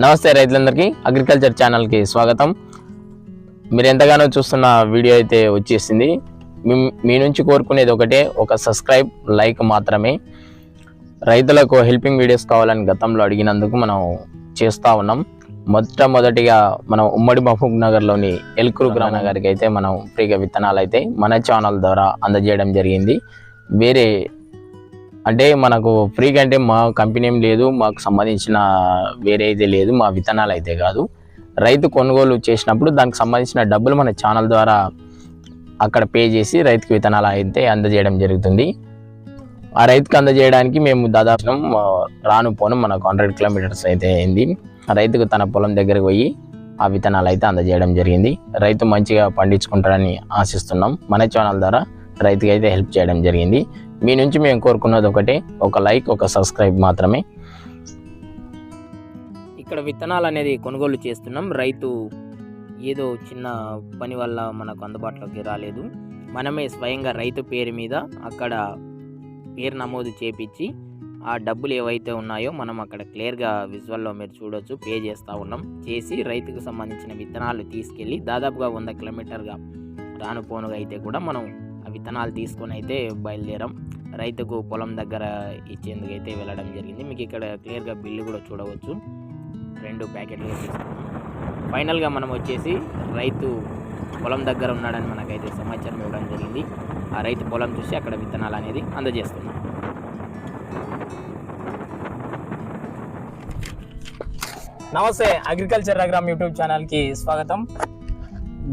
నమస్తే రైతులందరికీ అగ్రికల్చర్ ఛానల్కి స్వాగతం. మీరు ఎంతగానో చూస్తున్న వీడియో అయితే వచ్చేసింది. మీ- మీ నుంచి కోరుకునేది ఒకటే ఒక సబ్స్క్రైబ్ లైక్ మాత్రమే. రైతులకు హెల్పింగ్ వీడియోస్ కావాలని గతంలో అడిగినందుకు మనం చేస్తూ ఉన్నాం. మొట్టమొదటిగా మనం ఉమ్మడి మహబూబ్ నగర్లోని ఎల్కురు గ్రామ గారికి అయితే మనం ఫ్రీగా విత్తనాలు అయితే మన ఛానల్ ద్వారా అందజేయడం జరిగింది. వేరే అంటే మనకు ఫ్రీగా అంటే మా కంపెనీ ఏం లేదు మాకు సంబంధించిన వేరే అయితే లేదు మా విత్తనాలు అయితే కాదు. రైతు కొనుగోలు చేసినప్పుడు దానికి సంబంధించిన డబ్బులు మన ఛానల్ ద్వారా అక్కడ పే చేసి రైతుకి విత్తనాలు అయితే అందజేయడం జరుగుతుంది. ఆ రైతుకి అందజేయడానికి మేము దాదాపు రాను పోను మనకు హండ్రెడ్ కిలోమీటర్స్ అయితే అయింది. రైతుకు తన పొలం దగ్గరకు పోయి ఆ విత్తనాలు అయితే అందజేయడం జరిగింది. రైతు మంచిగా పండించుకుంటాడని ఆశిస్తున్నాం. మన ఛానల్ ద్వారా రైతుకి అయితే హెల్ప్ చేయడం జరిగింది. మీ నుంచి మేము కోరుకున్నది ఒకటే ఒక లైక్ ఒక సబ్స్క్రైబ్ మాత్రమే. ఇక్కడ విత్తనాలు అనేది కొనుగోలు చేస్తున్నాం. రైతు ఏదో చిన్న పని వల్ల మనకు అందుబాటులోకి రాలేదు. మనమే స్వయంగా రైతు పేరు మీద అక్కడ పేరు నమోదు చేపించి ఆ డబ్బులు ఏవైతే ఉన్నాయో మనం అక్కడ క్లియర్గా విజువల్లో మీరు చూడొచ్చు పే చేస్తూ ఉన్నాం. చేసి రైతుకు సంబంధించిన విత్తనాలు తీసుకెళ్ళి దాదాపుగా వంద కిలోమీటర్గా రాను పోనుగా అయితే కూడా మనం విత్తనాలు తీసుకొని అయితే బయలుదేరాం. రైతుకు పొలం దగ్గర ఇచ్చేందుకు అయితే వెళ్ళడం జరిగింది. మీకు ఇక్కడ క్లియర్గా బిల్లు కూడా చూడవచ్చు. రెండు ప్యాకెట్లు ఫైనల్గా మనం వచ్చేసి రైతు పొలం దగ్గర ఉన్నాడని మనకైతే సమాచారం ఇవ్వడం జరిగింది. ఆ రైతు పొలం చూసి అక్కడ విత్తనాలు అనేది అందజేస్తున్నాం. నమస్తే అగ్రికల్చర్ అగ్రామ్ యూట్యూబ్ ఛానల్కి స్వాగతం.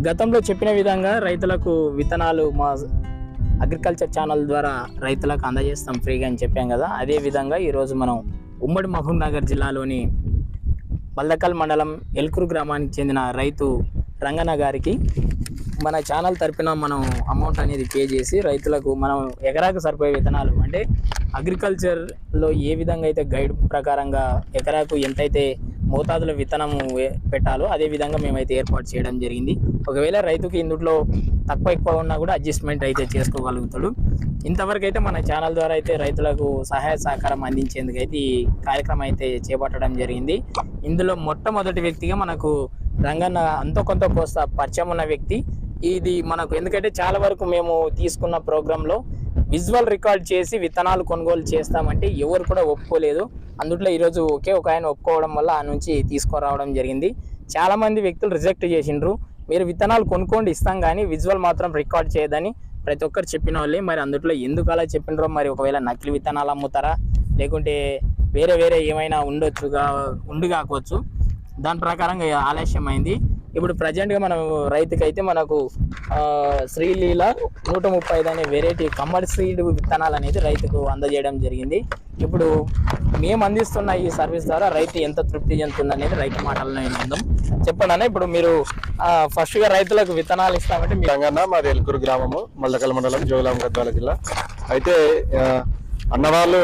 గతంలో చెప్పిన విధంగా రైతులకు విత్తనాలు మా అగ్రికల్చర్ ఛానల్ ద్వారా రైతులకు అందజేస్తాం ఫ్రీగా అని చెప్పాం కదా. అదే విధంగా ఈరోజు మనం ఉమ్మడి మహబూబ్ నగర్ జిల్లాలోని బల్దకల్ మండలం ఎల్కూరు గ్రామానికి చెందిన రైతు రంగన్న గారికి మన ఛానల్ తరపున మనం అమౌంట్ అనేది పే చేసి రైతులకు మనం ఎకరాకు సరిపోయే విత్తనాలు అంటే అగ్రికల్చర్లో ఏ విధంగా అయితే గైడ్ ప్రకారంగా ఎకరాకు ఎంతైతే మోతాదులో విత్తనము పెట్టాలో అదే విధంగా మేమైతే ఏర్పాటు చేయడం జరిగింది. ఒకవేళ రైతుకి ఇందులో తక్కువ ఎక్కువ ఉన్నా కూడా అడ్జస్ట్మెంట్ అయితే చేసుకోగలుగుతాడు. ఇంతవరకు అయితే మన ఛానల్ ద్వారా అయితే రైతులకు సహాయ సహకారం అందించేందుకు అయితే ఈ కార్యక్రమం అయితే చేపట్టడం జరిగింది. ఇందులో మొట్టమొదటి వ్యక్తిగా మనకు రంగన్న అంతో కొంత కోస్త పరిచయం ఉన్న వ్యక్తి. ఇది మనకు ఎందుకంటే చాలా వరకు మేము తీసుకున్న ప్రోగ్రాంలో విజువల్ రికార్డ్ చేసి విత్తనాలు కొనుగోలు చేస్తామంటే ఎవరు కూడా ఒప్పుకోలేదు. అందుట్లో ఈరోజు ఒకే ఒక ఆయన ఒప్పుకోవడం వల్ల ఆ నుంచి తీసుకురావడం జరిగింది. చాలామంది వ్యక్తులు రిజెక్ట్ చేసిండ్రు. మీరు విత్తనాలు కొనుక్కోండి ఇస్తాం కానీ విజువల్ మాత్రం రికార్డ్ చేయదని ప్రతి ఒక్కరు చెప్పిన వాళ్ళే మరి అందుట్లో ఎందుకు అలా చెప్పినరో మరి ఒకవేళ నకిలీ విత్తనాలు అమ్ముతారా? లేకుంటే వేరే వేరే ఏమైనా ఉండొచ్చుగా ఉండి కాకపోవచ్చు. దాని ప్రకారంగా ఆలస్యం అయింది ఇప్పుడు ప్రజెంట్గా మనం రైతుకైతే మనకు శ్రీలీల నూట ముప్పై ఐదు అనే వెరైటీ కమ్మడి సీడ్ విత్తనాలు అనేది రైతుకు అందజేయడం జరిగింది. ఇప్పుడు మేము అందిస్తున్న ఈ సర్వీస్ ద్వారా రైతు ఎంత తృప్తి చెందుతుంది అనేది రైతు మాటలు విందాం. చెప్పండి ఇప్పుడు మీరు ఫస్ట్గా రైతులకు విత్తనాలు ఇస్తామంటే తెలంగాణ మాది ఎల్కూరు గ్రామము మల్లకల్ మండలం జోగులాం గద్వాల జిల్లా. అయితే అన్నవాళ్ళు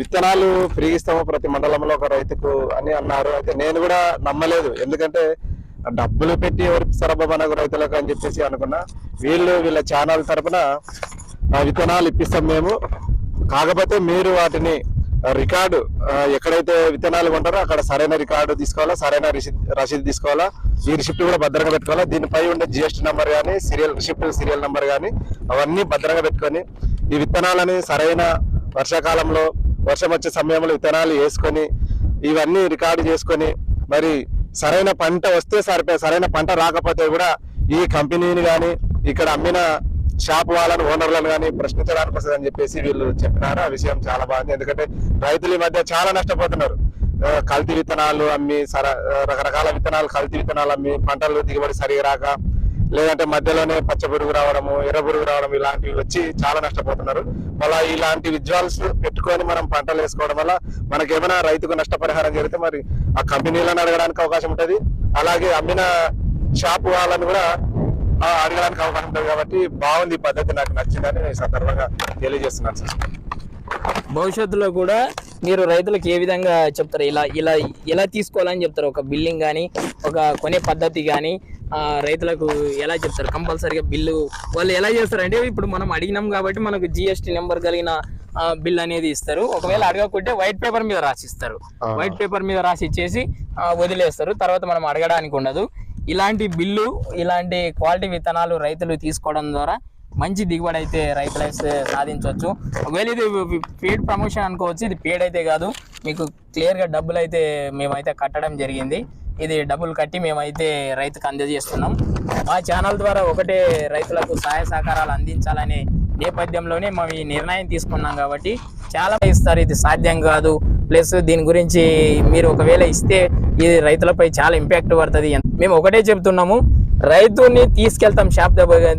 విత్తనాలు ఫ్రీ ఇస్తాము ప్రతి మండలంలో ఒక రైతుకు అని అన్నారు. అయితే నేను కూడా నమ్మలేదు. ఎందుకంటే డబ్బులు పెట్టి ఎవరు సరబ్బ రైతులకు అని చెప్పేసి అనుకున్నా. వీళ్ళు వీళ్ళ ఛానల్ తరపున విత్తనాలు ఇప్పిస్తాం మేము. కాకపోతే మీరు వాటిని రికార్డు ఎక్కడైతే విత్తనాలు కొంటారో అక్కడ సరైన రికార్డు తీసుకోవాలా సరైన రసీదు తీసుకోవాలా ఈ రిసిప్ట్ కూడా భద్రంగా పెట్టుకోవాలా. దీనిపై ఉండే జిఎస్టీ నెంబర్ కానీ సీరియల్ రిసిప్ట్ సీరియల్ నెంబర్ కానీ అవన్నీ భద్రంగా పెట్టుకొని ఈ విత్తనాలని సరైన వర్షాకాలంలో వర్షం వచ్చే సమయంలో విత్తనాలు వేసుకొని ఇవన్నీ రికార్డు చేసుకొని మరి సరైన పంట వస్తే సరిపోయి సరైన పంట రాకపోతే కూడా ఈ కంపెనీని కానీ ఇక్కడ అమ్మిన షాప్ వాళ్ళని ఓనర్లను కానీ ప్రశ్నించడానికి వస్తుంది అని చెప్పేసి వీళ్ళు చెప్పినారు. ఆ విషయం చాలా బాగుంది. ఎందుకంటే రైతులు ఈ మధ్య చాలా నష్టపోతున్నారు. కల్తీ విత్తనాలు అమ్మి సర రకరకాల విత్తనాలు కల్తీ విత్తనాలు అమ్మి పంటలు దిగుబడి సరిగా రాక లేదంటే మధ్యలోనే పచ్చ పురుగు రావడము ఎర్ర పురుగు రావడం ఇలాంటివి వచ్చి చాలా నష్టపోతున్నారు. మళ్ళీ ఇలాంటి విజువల్స్ పెట్టుకొని మనం పంటలు వేసుకోవడం వల్ల మనకేమైనా రైతుకు నష్టపరిహారం జరిగితే మరి ఆ కంపెనీలను అడగడానికి అవకాశం ఉంటుంది. అలాగే అమ్మిన షాప్ వాళ్ళని కూడా అడగడానికి అవకాశం ఉంటుంది కాబట్టి బాగుంది ఈ పద్ధతి నాకు నచ్చిందని ఈ సందర్భంగా తెలియజేస్తున్నాను సార్. భవిష్యత్తులో కూడా మీరు రైతులకు ఏ విధంగా చెప్తారు? ఇలా ఇలా ఎలా తీసుకోవాలని చెప్తారు. ఒక బిల్లింగ్ కానీ ఒక కొనే పద్ధతి కానీ రైతులకు ఎలా చెప్తారు? కంపల్సరీగా బిల్లు వాళ్ళు ఎలా చేస్తారు? అంటే ఇప్పుడు మనం అడిగినాం కాబట్టి మనకు జిఎస్టీ నెంబర్ కలిగిన బిల్ అనేది ఇస్తారు. ఒకవేళ అడగకుంటే వైట్ పేపర్ మీద రాసిస్తారు. వైట్ పేపర్ మీద రాసి ఇచ్చేసి వదిలేస్తారు. తర్వాత మనం అడగడానికి ఉండదు. ఇలాంటి బిల్లు ఇలాంటి క్వాలిటీ విత్తనాలు రైతులు తీసుకోవడం ద్వారా మంచి దిగుబడి అయితే రైతులు అయితే సాధించవచ్చు. ఒకవేళ ఇది పేడ్ ప్రమోషన్ అనుకోవచ్చు ఇది పేడ్ అయితే కాదు. మీకు క్లియర్గా డబ్బులు అయితే మేమైతే కట్టడం జరిగింది. ఇది డబ్బులు కట్టి మేమైతే రైతుకు అందజేస్తున్నాం. మా ఛానల్ ద్వారా ఒకటే రైతులకు సహాయ సహకారాలు అందించాలనే నేపథ్యంలోనే మేము ఈ నిర్ణయం తీసుకున్నాం కాబట్టి చాలా ఇస్తారు. ఇది సాధ్యం కాదు. ప్లస్ దీని గురించి మీరు ఒకవేళ ఇస్తే ఇది రైతులపై చాలా ఇంపాక్ట్ పడుతుంది. మేము ఒకటే చెప్తున్నాము రైతుని తీసుకెళ్తాం షాప్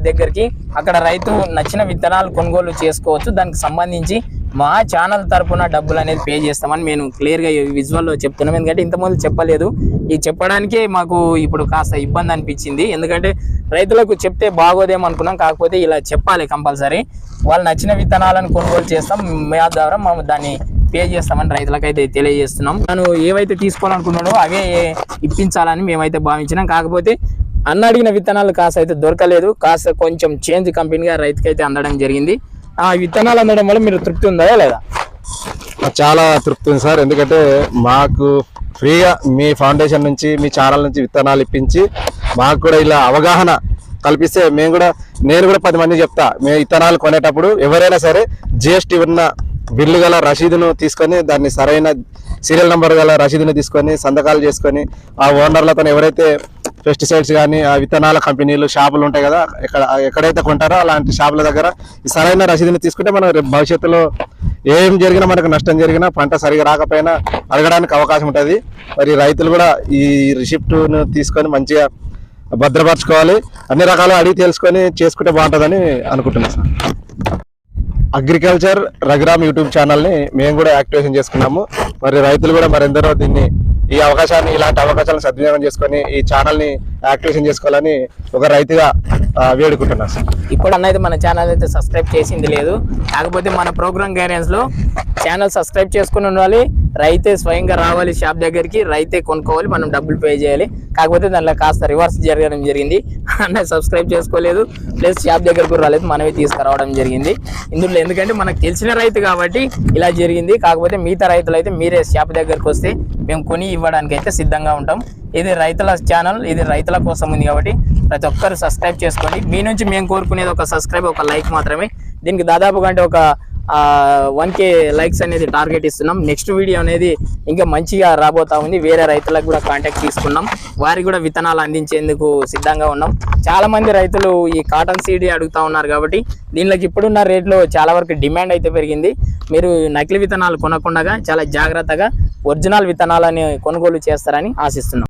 దగ్గరికి. అక్కడ రైతు నచ్చిన విత్తనాలు కొనుగోలు చేసుకోవచ్చు. దానికి సంబంధించి మా ఛానల్ తరపున డబ్బులు అనేది పే చేస్తామని నేను క్లియర్గా విజువల్లో చెప్తున్నాం. ఎందుకంటే ఇంతకుముందు చెప్పలేదు. ఇది చెప్పడానికే మాకు ఇప్పుడు కాస్త ఇబ్బంది అనిపించింది. ఎందుకంటే రైతులకు చెప్తే బాగోదేమో అనుకున్నాం. కాకపోతే ఇలా చెప్పాలి కంపల్సరీ. వాళ్ళు నచ్చిన విత్తనాలను కొనుగోలు చేస్తాం. మా ద్వారా మేము దాన్ని పే చేస్తామని రైతులకైతే తెలియజేస్తున్నాం. తను ఏవైతే తీసుకోవాలనుకున్నాడో అవే ఇప్పించాలని మేమైతే భావించినాం. కాకపోతే అన్న అడిగిన విత్తనాలు కాస్త అయితే దొరకలేదు. కాస్త కొంచెం చేంజ్ కంపెనీగా రైతుకైతే అందడం జరిగింది. ఆ విత్తనాలు అందడం వల్ల మీరు తృప్తి ఉందా లేదా? చాలా తృప్తి ఉంది సార్. ఎందుకంటే మాకు ఫ్రీగా మీ ఫౌండేషన్ నుంచి మీ ఛానల్ నుంచి విత్తనాలు ఇప్పించి మాకు కూడా ఇలా అవగాహన కల్పిస్తే మేము కూడా నేను కూడా పది మంది చెప్తా. మేము విత్తనాలు కొనేటప్పుడు ఎవరైనా సరే జిఎస్టీ ఉన్న బిల్లు గల రసీదును తీసుకొని దాన్ని సరైన సీరియల్ నెంబర్ గల రసీదును తీసుకొని సంతకాలు చేసుకొని ఆ ఓనర్లతో ఎవరైతే పెస్టిసైడ్స్ కానీ ఆ విత్తనాల కంపెనీలు షాపులు ఉంటాయి కదా ఎక్కడ ఎక్కడైతే కొంటారో అలాంటి షాపుల దగ్గర సరైన రసీదుని తీసుకుంటే మనం భవిష్యత్తులో ఏం జరిగినా మనకు నష్టం జరిగినా పంట సరిగా రాకపోయినా అడగడానికి అవకాశం ఉంటుంది. మరి రైతులు కూడా ఈ రిసిప్ట్ను తీసుకొని మంచిగా భద్రపరచుకోవాలి. అన్ని రకాలు అడిగి తెలుసుకొని చేసుకుంటే బాగుంటుందని అనుకుంటున్నాను సార్. అగ్రికల్చర్ రఘురామ్ యూట్యూబ్ ఛానల్ని మేము కూడా యాక్టివేషన్ చేసుకున్నాము. మరి రైతులు కూడా మరెందరో దీన్ని ఈ అవకాశాన్ని ఇలాంటి అవకాశాలను సద్వినియోగం చేసుకొని ఈ ఛానల్ని యాక్టివేషన్ చేసుకోవాలని ఒక రైతుగా వేడుకుంటున్నాను సార్. ఇప్పుడు అన్నది మన ఛానల్ అయితే సబ్స్క్రైబ్ చేసింది లేదు. కాకపోతే మన ప్రోగ్రామ్ గైడెన్స్లో ఛానల్ సబ్స్క్రైబ్ చేసుకుని ఉండాలి. రైతే స్వయంగా రావాలి షాప్ దగ్గరికి రైతే కొనుక్కోవాలి మనం డబ్బులు పే చేయాలి. కాకపోతే దానిలో కాస్త రివర్స్ జరగడం జరిగింది. అన్న సబ్స్క్రైబ్ చేసుకోలేదు. ప్లస్ షాప్ దగ్గరకు రాలేదు మనమే తీసుకురావడం జరిగింది. ఇందులో ఎందుకంటే మనకు తెలిసిన రైతు కాబట్టి ఇలా జరిగింది. కాకపోతే మిగతా రైతులు అయితే మీరే షాప్ దగ్గరకు వస్తే మేము కొని ఇవ్వడానికి అయితే సిద్ధంగా ఉంటాం. ఇది రైతుల ఛానల్ ఇది రైతుల కోసం ఉంది కాబట్టి ప్రతి ఒక్కరు సబ్స్క్రైబ్ చేసుకోండి. మీ నుంచి మేము కోరుకునేది ఒక సబ్స్క్రైబ్ ఒక లైక్ మాత్రమే. దీనికి దాదాపుగా అంటే ఒక వన్ కే లైక్స్ అనేది టార్గెట్ ఇస్తున్నాం. నెక్స్ట్ వీడియో అనేది ఇంకా మంచిగా రాబోతా ఉంది. వేరే రైతులకు కూడా కాంటాక్ట్ తీసుకున్నాం. వారికి కూడా విత్తనాలు అందించేందుకు సిద్ధంగా ఉన్నాం. చాలా మంది రైతులు ఈ కాటన్ సీడీ అడుగుతా ఉన్నారు కాబట్టి దీనిలోకి ఇప్పుడున్న రేట్లో చాలా వరకు డిమాండ్ అయితే పెరిగింది. మీరు నకిలీ విత్తనాలు కొనకుండా చాలా జాగ్రత్తగా ఒరిజినల్ విత్తనాలని కొనుగోలు చేస్తారని ఆశిస్తున్నాం.